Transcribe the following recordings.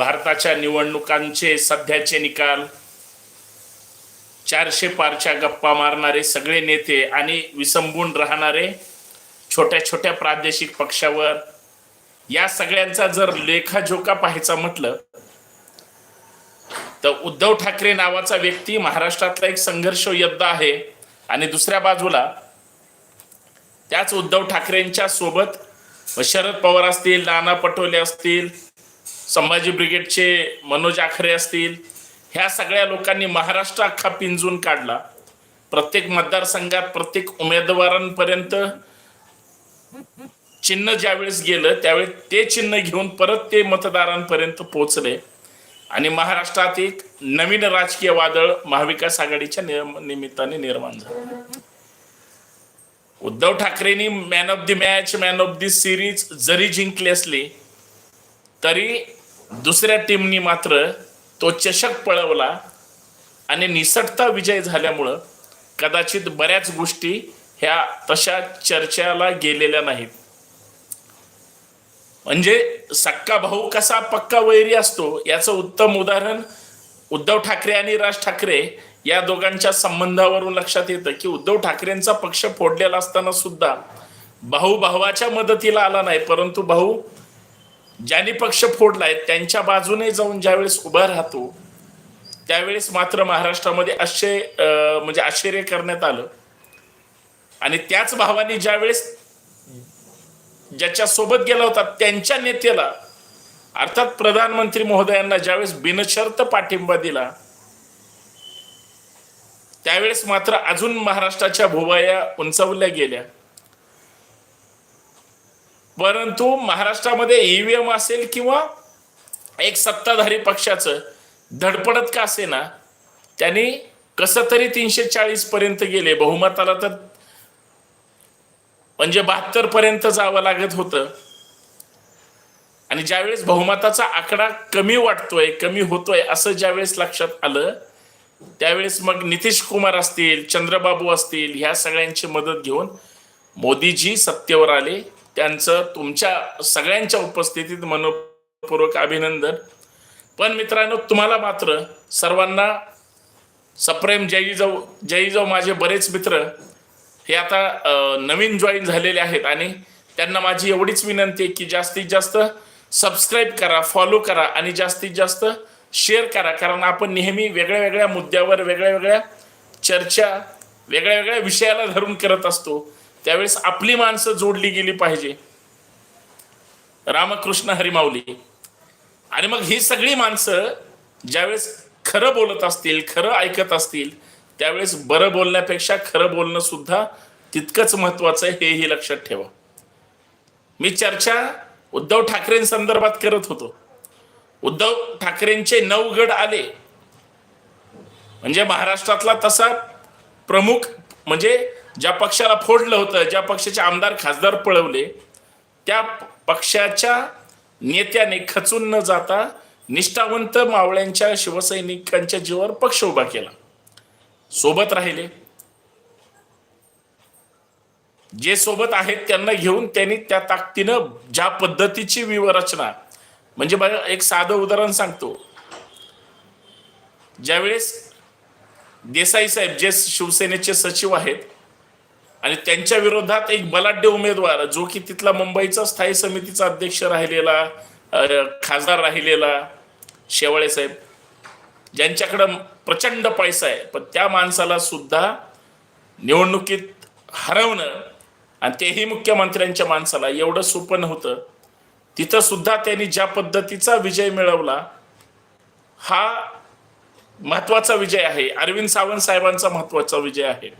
भारताच्या निवडणुकांचे सध्याचे निकाल चारशे पारच्या गप्पा मारणारे सगळे नेते आणि विसंबून राहणारे छोट्या छोट्या प्रादेशिक पक्षावर या सगळ्यांचा जर लेखाजोखा पाहायचा म्हटलं तर उद्धव ठाकरे नावाचा व्यक्ती महाराष्ट्रातला एक संघर्ष योद्धा आहे आणि दुसऱ्या बाजूला त्याच उद्धव ठाकरेंच्या सोबत शरद पवार असतील नाना पटोले असतील संभाजी ब्रिगेडचे मनोज आखरे असतील ह्या सगळ्या लोकांनी महाराष्ट्र अख्खा पिंजून काढला. प्रत्येक मतदारसंघात प्रत्येक उमेदवारांपर्यंत चिन्ह ज्यावेळेस गेलं त्यावेळेस ते चिन्ह घेऊन परत ते मतदारांपर्यंत पोहोचले. आणि महाराष्ट्रात एक नवीन राजकीय वादळ महाविकास आघाडीच्या निमित्ताने निर्माण झालं. उद्धव ठाकरेंनी man of the match man of the series जरी जिंकली असली तरी दुसऱ्या टीमनी मात्र तो चषक पळवला आणि निसटता विजय झाल्यामुळं कदाचित बऱ्याच गोष्टी ह्या तशा चर्चेला गेलेल्या नाहीत. म्हणजे सक्का भाऊ कसा पक्का वैरी असतो याचं उत्तम उदाहरण उद्धव ठाकरे आणि राज ठाकरे या दोघांच्या संबंधावरून लक्षात येतं की उद्धव ठाकरेंचा पक्ष फोडलेला असताना सुद्धा भाऊ भावाच्या मदतीला आला नाही परंतु भाऊ ज्यांनी पक्ष फोडलाय त्यांच्या बाजूने जाऊन ज्यावेळेस उभा राहतो त्यावेळेस मात्र महाराष्ट्रामध्ये आश्चर्य अं, म्हणजे आश्चर्य करण्यात आलं. आणि त्याच भावाने ज्यावेळेस ज्याच्या सोबत गेला होता त्यांच्या नेत्याला अर्थात प्रधानमंत्री महोदयांना ज्यावेळेस बिनशर्त पाठिंबा दिला त्यावेळेस मात्र अजून महाराष्ट्राच्या भुवाया उंचावल्या गेल्या. परंतु महाराष्ट्रामध्ये ईव्हीएम असेल किंवा एक सत्ताधारी पक्षाचं धडपडत का असे ना त्यांनी कसं तरी तीनशे चाळीस पर्यंत गेले. बहुमताला तर म्हणजे बहात्तर पर्यंत जावं लागत होतं. आणि ज्यावेळेस बहुमताचा आकडा कमी वाटतोय कमी होतोय असं ज्यावेळेस लक्षात आलं त्यावेळेस मग नितीश कुमार असतील चंद्रबाबू असतील ह्या सगळ्यांची मदत घेऊन मोदीजी सत्तेवर आले. त्यांचं तुमच्या सगळ्यांच्या उपस्थितीत मनपूर्वक अभिनंदन. पण मित्रांनो तुम्हाला मात्र सर्वांना सप्रेम जय जाऊ जाऊ माझे बरेच मित्र हे आता नवीन जॉईन झालेले आहेत आणि त्यांना माझी एवढीच विनंती आहे की जास्तीत जास्त सबस्क्राईब करा फॉलो करा आणि जास्तीत जास्त शेअर करा. कारण आपण नेहमी वेगळ्या वेगळ्या मुद्द्यावर वेगळ्या वेगळ्या चर्चा वेगळ्या वेगळ्या विषयाला धरून करत असतो. त्यावेळेस आपली माणसं जोडली गेली पाहिजे. रामकृष्ण हरिमाऊली. आणि मग ही सगळी माणसं ज्यावेळेस खरं बोलत असतील खरं ऐकत असतील त्यावेळेस बरं बोलण्यापेक्षा खरं बोलणं सुद्धा तितकंच महत्वाचं आहे हेही लक्षात ठेवा. मी चर्चा उद्धव ठाकरेंसंदर्भात करत होतो. उद्धव ठाकरेंचे नऊ गड आले. म्हणजे महाराष्ट्रातला तसा प्रमुख म्हणजे ज्या पक्षाला फोडलं होतं ज्या पक्षाचे आमदार खासदार पळवले त्या पक्षाच्या नेत्याने खचून न जाता निष्ठावंत मावळ्यांच्या शिवसैनिकांच्या जीवावर पक्ष उभा केला. सोबत राहिले. जे सोबत आहेत त्यांना घेऊन त्यांनी त्या ताकदीनं ज्या पद्धतीची व्यूहरचना म्हणजे बघा एक साधं उदाहरण सांगतो. ज्यावेळेस देसाई साहेब जे शिवसेनेचे सचिव आहेत आणि त्यांच्या विरोधात एक बलाढ्य उमेदवार जो की तिथला मुंबईचा स्थायी समितीचा अध्यक्ष राहिलेला खासदार राहिलेला शेवाळे साहेब ज्यांच्याकडं प्रचंड पैसा आहे पण त्या माणसाला सुद्धा निवडणुकीत हरवणं आणि तेही मुख्यमंत्र्यांच्या माणसाला एवढं सोपं नव्हतं. तिथं सुद्धा त्यांनी ज्या पद्धतीचा विजय मिळवला हा महत्त्वाचा विजय आहे. अरविंद सावंत साहेबांचा महत्त्वाचा विजय आहे.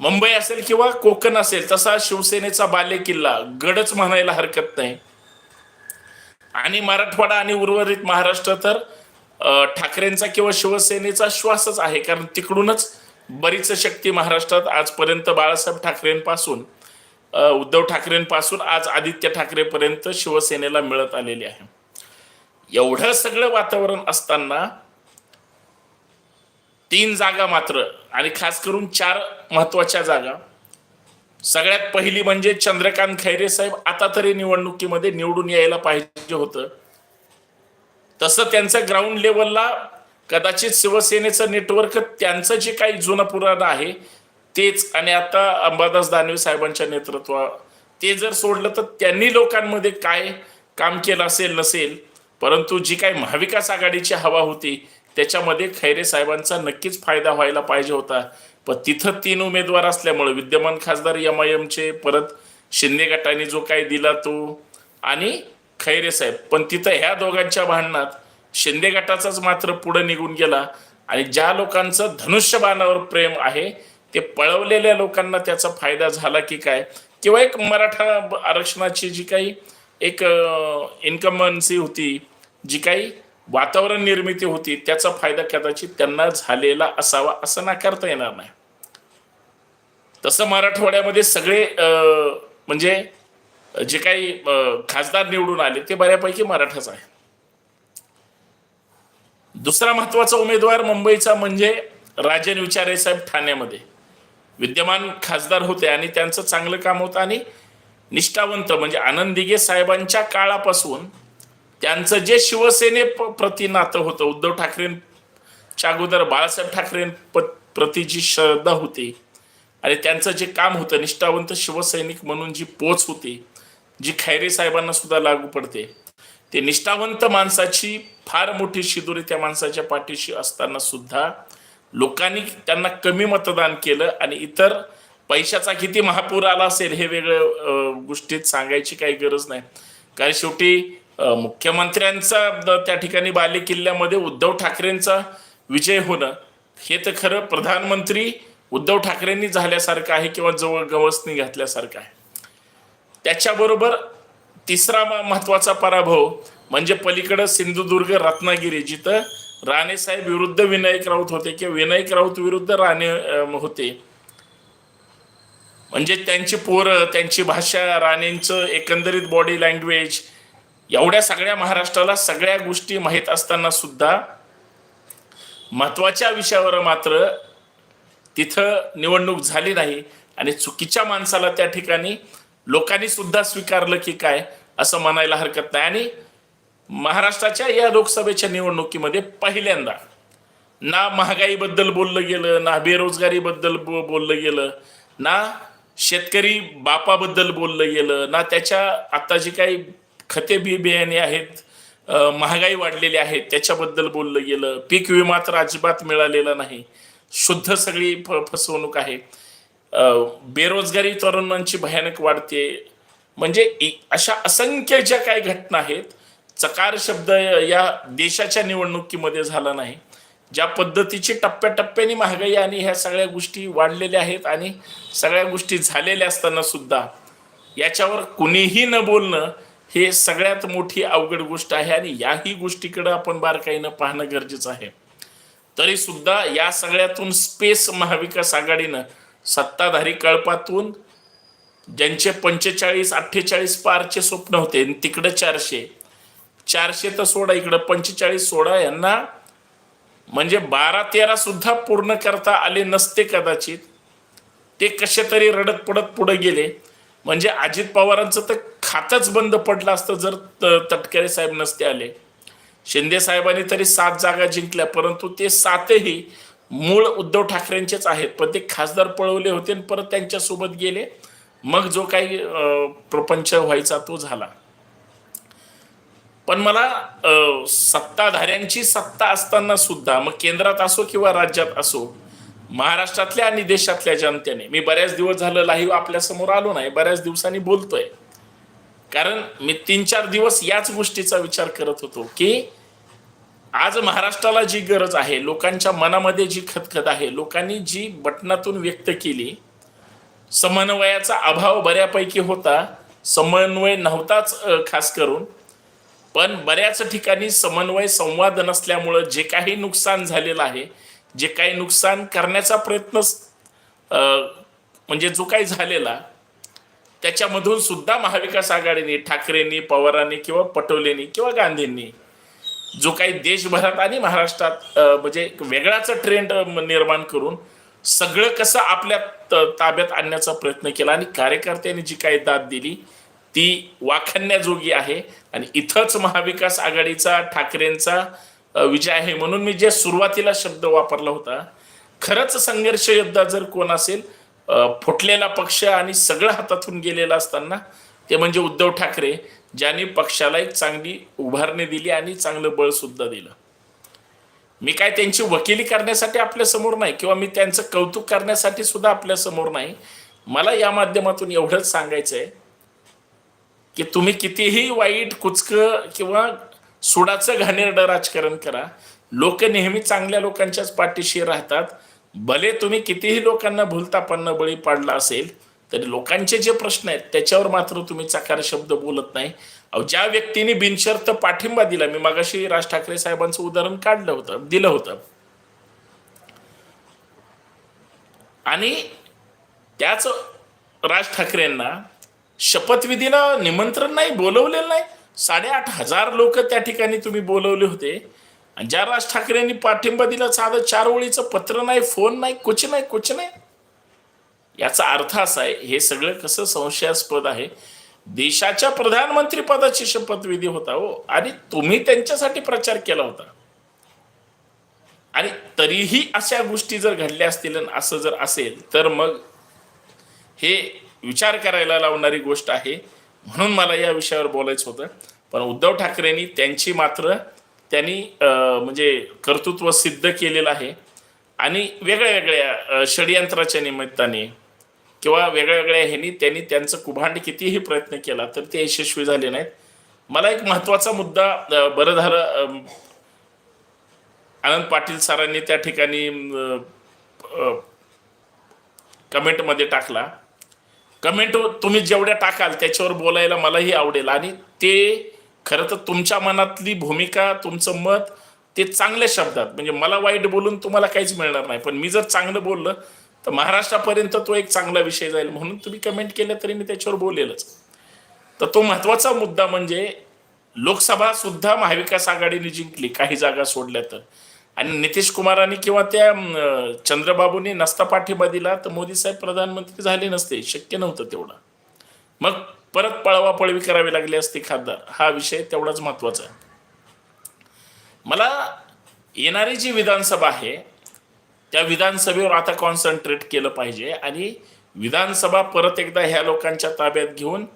मुंबई असेल किंवा कोकण असेल तसा शिवसेनेचा बाले किल्ला गडच म्हणायला हरकत नाही. आणि मराठवाडा आणि उर्वरित महाराष्ट्र तर ठाकरेंचा किंवा शिवसेनेचा श्वासच आहे. कारण तिकडूनच बरीच शक्ती महाराष्ट्रात आजपर्यंत बाळासाहेब ठाकरेंपासून उद्धव ठाकरेंपासून आज आदित्य ठाकरेपर्यंत शिवसेनेला मिळत आलेली आहे. एवढं सगळं वातावरण असताना तीन जागा मात्र आणि खास करून चार महत्त्वाच्या जागा. सगळ्यात पहिली म्हणजे चंद्रकांत खैरे साहेब आता तरी निवडणुकीमध्ये निवडून यायला पाहिजे होतं. तसं त्यांचं ग्राउंड लेवलला कदाचित शिवसेनेचं नेटवर्क त्यांचं जे काही जुनं पुराण आहे तेच. आणि आता अंबादास दानवे साहेबांच्या नेतृत्वा ते जर सोडलं तर त्यांनी लोकांमध्ये काय काम केलं असेल नसेल परंतु जी काही महाविकास आघाडीची हवा होती त्याच्यामध्ये खैरे साहेबांचा नक्कीच फायदा व्हायला पाहिजे होता. पण तिथं तीन उमेदवार असल्यामुळे विद्यमान खासदार एम आय एमचे परत शिंदे गटाने जो काही दिला तो आणि खैरे साहेब. पण तिथं ह्या दोघांच्या भांडणात शिंदे गटाचाच मात्र पुढे निघून गेला आणि ज्या लोकांचं धनुष्यबाणावर प्रेम आहे ते पळवलेल्या लोकांना त्याचा फायदा झाला की काय? किंवा एक मराठा आरक्षणाची जी काही एक इन्कमन्सी होती जी काही वातावरण निर्मिती होती त्याचा फायदा कदाचित त्यांना झालेला असावा असं नाकारता येणार नाही. तसं मराठवाड्यामध्ये सगळे म्हणजे जे काही खासदार निवडून आले ते बऱ्यापैकी मराठाच आहे दुसरा महत्त्वाचा उमेदवार मुंबईचा म्हणजे राजन विचारे साहेब ठाण्यामध्ये. विद्यमान खासदार होते आणि त्यांचं चांगलं काम होतं आणि निष्ठावंत म्हणजे आनंद दिघे साहेबांच्या काळापासून त्यांचं जे शिवसेने प- प्रति नातं होतं उद्धव ठाकरेंच्या अगोदर बाळासाहेब ठाकरे प्रति जी श्रद्धा होती आणि त्यांचं जे काम होतं निष्ठावंत शिवसैनिक म्हणून जी पोच होती जी खैरे साहेबांना सुद्धा लागू पडते ते निष्ठावंत माणसाची फार मोठी शिदोरी त्या माणसाच्या पाठीशी असताना सुद्धा लोकांनी त्यांना कमी मतदान केलं आणि इतर पैशाचा किती महापूर आला असेल हे वेगळं गोष्टीत सांगायची काही गरज नाही. कारण शेवटी मुख्यमंत्र्यांचा त्या ठिकाणी बाले किल्ल्यामध्ये उद्धव ठाकरेंचा विजय होणं हे तर खरं प्रधानमंत्री उद्धव ठाकरेंनी झाल्यासारखं आहे किंवा जवळ गवसणी घातल्यासारखं आहे. त्याच्याबरोबर तिसरा महत्त्वाचा पराभव म्हणजे पलीकडं सिंधुदुर्ग रत्नागिरी जिथं राणे साहेब विरुद्ध विनायक राऊत होते किंवा विनायक राऊत विरुद्ध राणे होते. म्हणजे त्यांची पोरं त्यांची भाषा राणेंचं एकंदरीत बॉडी लँग्वेज एवढ्या सगळ्या महाराष्ट्राला सगळ्या गोष्टी माहीत असताना सुद्धा महत्त्वाच्या विषयावर मात्र तिथं निवडणूक झाली नाही आणि चुकीच्या माणसाला त्या ठिकाणी लोकांनी सुद्धा स्वीकारलं की काय असं म्हणायला हरकत नाही. आणि महाराष्ट्राच्या या लोकसभेच्या निवडणुकीमध्ये पहिल्यांदा ना महागाईबद्दल बोललं गेलं ना बेरोजगारीबद्दल बो बोललं गेलं ना शेतकरी बापाबद्दल बोललं गेलं ना त्याच्या आता जी काही खते बी बियाणे आहेत महागाई वाढलेली आहे त्याच्याबद्दल बोललं गेलं पीक विमा तर अजिबात मिळालेला नाही शुद्ध सगळी फ फसवणूक आहे. बेरोजगारी तरुणांची भयानक वाढते. म्हणजे अशा असंख्य ज्या काही घटना आहेत चकार शब्द या देशाच्या निवडणुकीमध्ये झाला नाही. ज्या पद्धतीची टप्प्याटप्प्याने महागाई आणि ह्या सगळ्या गोष्टी वाढलेल्या आहेत आणि सगळ्या गोष्टी झालेल्या असताना सुद्धा याच्यावर कुणीही न बोलणं हे सगळ्यात मोठी अवघड गोष्ट आहे आणि याही गोष्टीकडे आपण बारकाईनं पाहणं गरजेचं आहे. तरी सुद्धा या सगळ्यातून स्पेस महाविकास आघाडीनं सत्ताधारी कळपातून ज्यांचे पंचेचाळीस अठ्ठेचाळीस पारचे स्वप्न होते आणि तिकडं चारशे चारशे तर सोडा इकडं पंचेचाळीस सोडा यांना म्हणजे बारा तेरा सुद्धा पूर्ण करता आले नसते कदाचित. ते कसे तरी रडत पडत पुढे गेले. म्हणजे अजित पवारांचं तर खातच बंद पडलं असतं जर तटकरे साहेब नसते आले. शिंदे साहेबांनी तरी सात जागा जिंकल्या परंतु ते सातही मूळ उद्धव ठाकरेंचेच आहेत. पण ते खासदार पळवले होते आणि परत त्यांच्यासोबत गेले. मग जो काही प्रपंच व्हायचा तो झाला. पण मला सत्ताधाऱ्यांची सत्ता असताना सुद्धा मग केंद्रात असो किंवा राज्यात असो महाराष्ट्रातल्या आणि देशातल्या जनतेने मी बऱ्याच दिवस झालं लाईव्ह आपल्यासमोर आलो नाही बऱ्याच दिवसांनी बोलतोय. कारण मी तीन चार दिवस याच गोष्टीचा विचार करत होतो की आज महाराष्ट्राला जी गरज आहे लोकांच्या मनामध्ये जी खतखत आहे लोकांनी जी बटनातून व्यक्त केली समन्वयाचा अभाव बऱ्यापैकी होता. समन्वय नव्हताच खास करून. पण बऱ्याच ठिकाणी समन्वय संवाद नसल्यामुळं जे काही नुकसान झालेलं आहे जे काही नुकसान करण्याचा प्रयत्न म्हणजे जो काही झालेला त्याच्यामधून सुद्धा महाविकास आघाडीने ठाकरेंनी पवारांनी किंवा पटोलेंनी किंवा गांधींनी जो काही देशभरात आणि महाराष्ट्रात म्हणजे एक वेगळाच ट्रेंड निर्माण करून सगळं कसं आपल्या ताब्यात आणण्याचा प्रयत्न केला आणि कार्यकर्त्यांनी जी काही दाद दिली ती वाखण्याजोगी आहे. आणि इथंच महाविकास आघाडीचा ठाकरेंचा विजय आहे म्हणून मी जे सुरुवातीला शब्द वापरला होता खरंच संघर्ष योद्धा जर कोण असेल फुटलेला पक्ष आणि सगळं हातातून गेलेला असताना ते म्हणजे उद्धव ठाकरे ज्यांनी पक्षाला एक चांगली उभारणी दिली आणि चांगलं बळ सुद्धा दिलं. मी काय त्यांची वकिली करण्यासाठी आपल्यासमोर नाही किंवा मी त्यांचं कौतुक करण्यासाठी सुद्धा आपल्यासमोर नाही मला या माध्यमातून एवढंच सांगायचं आहे की तुम्ही कितीही वाईट कुचक किंवा सुडाचं घाणेरडं राजकारण करा. लोक नेहमी चांगल्या लोकांच्याच पाठीशी राहतात. भले तुम्ही कितीही लोकांना भूलतापांना बळी पाडला असेल तरी लोकांचे जे प्रश्न आहेत त्याच्यावर मात्र तुम्ही चकार शब्द बोलत नाही. अहो ज्या व्यक्तीने बिनशर्त पाठिंबा दिला मी मागाशी राज ठाकरे साहेबांचं उदाहरण काढलं होतं दिलं होतं. आणि त्याच राज ठाकरेंना शपथविधीला निमंत्रण नाही बोलवलेलं नाही. साडेआठ हजार लोक त्या ठिकाणी तुम्ही बोलवले होते. आणि ज्या राज ठाकरेंनी पाठिंबा दिला साधं चार ओळीचं पत्र नाही फोन नाही कुछ नाही कुछ नाही. याचा अर्थ असा आहे हे सगळं कसं संशयास्पद आहे. देशाच्या प्रधानमंत्री पदाची शपथविधी होता हो आणि तुम्ही त्यांच्यासाठी प्रचार केला होता. आणि तरीही अशा गोष्टी जर घडल्या असतील आणि असं जर असेल तर मग हे विचार करायला लावणारी गोष्ट आहे. म्हणून मला या विषयावर बोलायचं होतं. पण उद्धव ठाकरेंनी त्यांची मात्र त्यांनी म्हणजे कर्तृत्व सिद्ध केलेलं आहे. आणि वेगळ्या वेगळ्या षडयंत्राच्या निमित्ताने किंवा वेगळ्या वेगळ्या ह्यांनी त्यांनी त्यांचं कुभांड कितीही प्रयत्न केला तर ते यशस्वी झाले नाहीत. मला एक महत्त्वाचा मुद्दा बरं झालं आनंद पाटील सरांनी त्या ठिकाणी कमेंटमध्ये टाकला. कमेंट तुम्ही जेवढ्या टाकाल त्याच्यावर बोलायला मलाही आवडेल. आणि ते खरं तर तुमच्या मनातली भूमिका तुमचं मत ते चांगल्या शब्दात. म्हणजे मला वाईट बोलून तुम्हाला काहीच मिळणार नाही. पण मी जर चांगलं बोललं तर महाराष्ट्रापर्यंत तो एक चांगला विषय जाईल. म्हणून तुम्ही कमेंट केलं तरी मी त्याच्यावर बोलेलच. तर तो महत्त्वाचा मुद्दा म्हणजे लोकसभा सुद्धा महाविकास आघाडीने जिंकली काही जागा सोडल्या तर. आणि नितीश कुमारांनी किंवा त्या चंद्रबाबूंनी नसता पाठिंबा दिला तर मोदी साहेब प्रधानमंत्री झाले नसते शक्य नव्हतं तेवढं. मग परत पळवापळवी करावी लागली असती खासदार. हा विषय तेवढाच महत्त्वाचा आहे. मला येणारी जी विधानसभा आहे त्या विधानसभेवर आता कॉन्सन्ट्रेट केलं पाहिजे आणि विधानसभा परत एकदा ह्या लोकांच्या ताब्यात घेऊन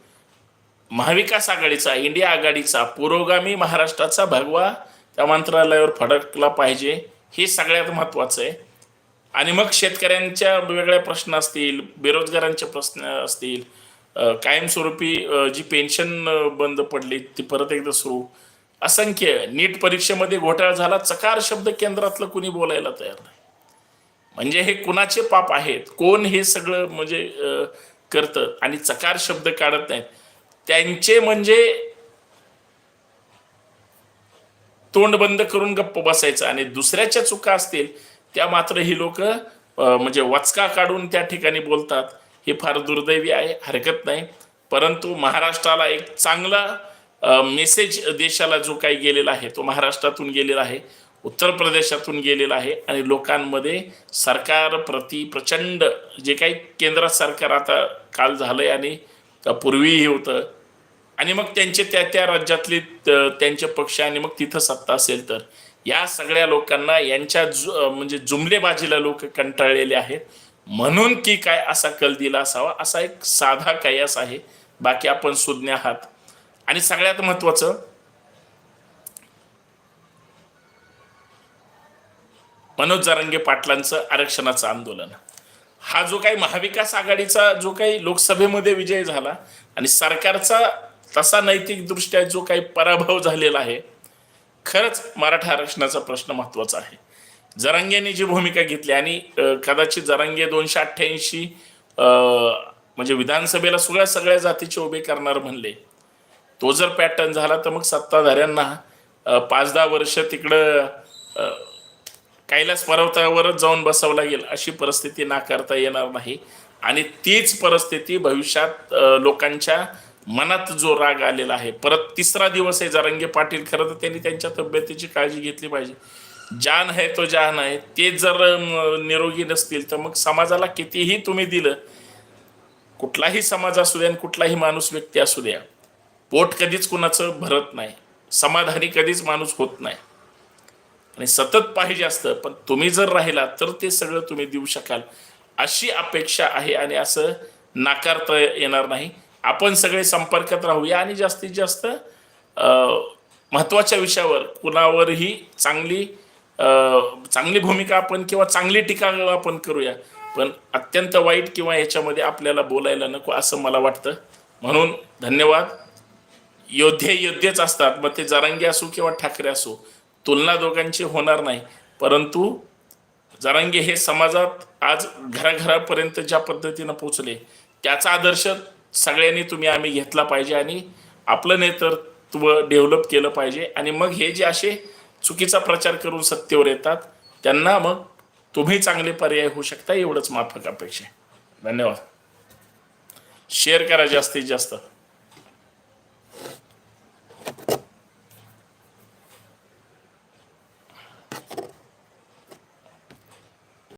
महाविकास आघाडीचा इंडिया आघाडीचा पुरोगामी महाराष्ट्राचा भगवा त्या मंत्रालयावर फडकला पाहिजे हे सगळ्यात महत्त्वाचं आहे. आणि मग शेतकऱ्यांच्या वेगळ्या प्रश्न असतील बेरोजगारांचे प्रश्न असतील कायमस्वरूपी जी पेन्शन बंद पडली ती परत एकदा सुरू. असंख्य नीट परीक्षेमध्ये घोटाळा झाला चकार शब्द केंद्रातलं कुणी बोलायला तयार नाही. म्हणजे हे कुणाचे पाप आहेत कोण हे सगळं म्हणजे करतं आणि चकार शब्द काढत नाहीत. त्यांचे म्हणजे तोंड बंद करून गप्प बसायचं आणि दुसऱ्याच्या चुका असतील त्या मात्र ही लोक म्हणजे वचका काढून त्या ठिकाणी बोलतात. हे फार दुर्दैवी आहे हरकत नाही. परंतु महाराष्ट्राला एक चांगला मेसेज देशाला जो काही गेलेला आहे तो महाराष्ट्रातून गेलेला आहे उत्तर प्रदेशातून गेलेला आहे आणि लोकांमध्ये सरकारप्रती प्रचंड जे काही केंद्र सरकार आता काल झालंय आणि पूर्वीही होतं आणि मग त्यांचे त्या त्या राज्यातले त्यांचे पक्ष आणि मग तिथं सत्ता असेल तर. या सगळ्या लोकांना यांच्या जु म्हणजे जुमलेबाजीला लोक कंटाळलेले आहेत. म्हणून की काय असा कल दिला असावा असा एक साधा कयास आहे. बाकी आपण सुज्ञ आहात. आणि सगळ्यात महत्वाचं मनोज जारंगे पाटलांचं आरक्षणाचं आंदोलन. हा जो काही महाविकास आघाडीचा जो काही लोकसभेमध्ये विजय झाला आणि सरकारचा तसा नैतिकदृष्ट्या जो काही पराभव झालेला आहे खरंच मराठा आरक्षणाचा प्रश्न महत्त्वाचा आहे. जरांगेने जी भूमिका घेतली आणि कदाचित जरांगे दोनशे अठ्ठ्याऐंशी म्हणजे विधानसभेला सगळ्या सगळ्या जातीचे उभे करणार म्हणले तो जर पॅटर्न झाला तर मग सत्ताधाऱ्यांना पाच दहा वर्ष तिकडं कैलास पर्वतावरच जाऊन बसावं लागेल अशी परिस्थिती नाकारता येणार नाही. आणि तीच परिस्थिती भविष्यात लोकांच्या मनात जो राग आलेला आहे परत तिसरा दिवस आहे जरंगे पाटील खरं तर त्यांनी त्यांच्या तब्येतीची काळजी घेतली पाहिजे. जान आहे तो जान आहे ते जर निरोगी नसतील तर मग समाजाला कितीही तुम्ही दिलं कुठलाही समाज असू द्या आणि कुठलाही माणूस व्यक्ती असू द्या पोट कधीच कुणाचं भरत नाही समाधानी कधीच माणूस होत नाही. आणि सतत पाहिजे असतं पण तुम्ही जर राहिला तर ते सगळं तुम्ही देऊ शकाल. अशी अपेक्षा आहे आणि असं नाकारता येणार नाही. आपण सगळे संपर्कात राहूया आणि जास्तीत जास्त महत्त्वाच्या विषयावर कुणावरही चांगली चांगली भूमिका आपण किंवा चांगली टीका आपण करूया. पण अत्यंत वाईट किंवा याच्यामध्ये आपल्याला बोलायला नको असं मला वाटतं. म्हणून धन्यवाद. योद्धे योद्धेच असतात. मग ते जरांगे असो किंवा ठाकरे असो तुलना दोघांची होणार नाही. परंतु जरांगे हे समाजात आज घराघरापर्यंत ज्या पद्धतीनं पोचले त्याचा आदर्श सगळ्यांनी तुम्ही आम्ही घेतला पाहिजे आणि आपलं नेतृत्व डेव्हलप केलं पाहिजे. आणि मग हे जे असे चुकीचा प्रचार करून सत्तेवर येतात त्यांना मग तुम्ही चांगले पर्याय होऊ शकता एवढंच माफक अपेक्षा धन्यवाद. शेअर करा जास्तीत जास्त.